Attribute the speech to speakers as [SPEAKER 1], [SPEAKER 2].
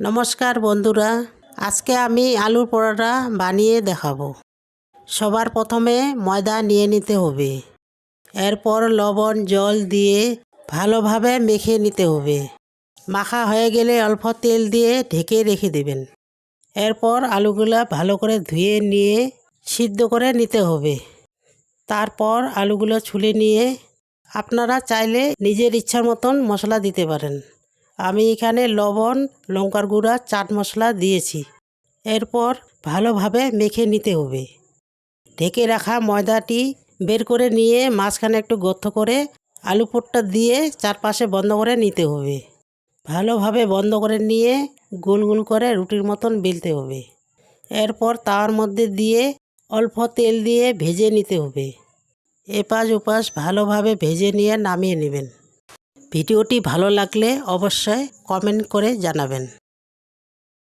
[SPEAKER 1] নমস্কার বন্ধুরা, আজকে আমি আলুর পরোটা বানিয়ে দেখাবো। সবার প্রথমে ময়দা নিয়ে নিতে হবে। এরপর লবণ, জল দিয়ে ভালোভাবে মেখে নিতে হবে। মাখা হয়ে গেলে অল্প তেল দিয়ে ঢেকে রেখে দেবেন। এরপর আলুগুলা ভালো করে ধুয়ে নিয়ে সিদ্ধ করে নিতে হবে। তারপর আলুগুলো ছুলে নিয়ে আপনারা চাইলে নিজের ইচ্ছার মতন মশলা দিতে পারেন। আমি এখানে লবণ, লঙ্কার গুঁড়া, চাট মশলা দিয়েছি। এরপর ভালোভাবে মেখে নিতে হবে। ঢেকে রাখা ময়দাটি বের করে নিয়ে মাঝখানে একটু গর্ত করে আলু পুরটা দিয়ে চারপাশে বন্ধ করে নিতে হবে। ভালোভাবে বন্ধ করে নিয়ে গোল গোল করে রুটির মতন বেলতে হবে। এরপর তাওয়ার মধ্যে দিয়ে অল্প তেল দিয়ে ভেজে নিতে হবে। এপাশ ওপাশ ভালোভাবে ভেজে নিয়ে নামিয়ে নেবেন। ভিডিওটি ভালো লাগলে অবশ্যই কমেন্ট করে জানাবেন।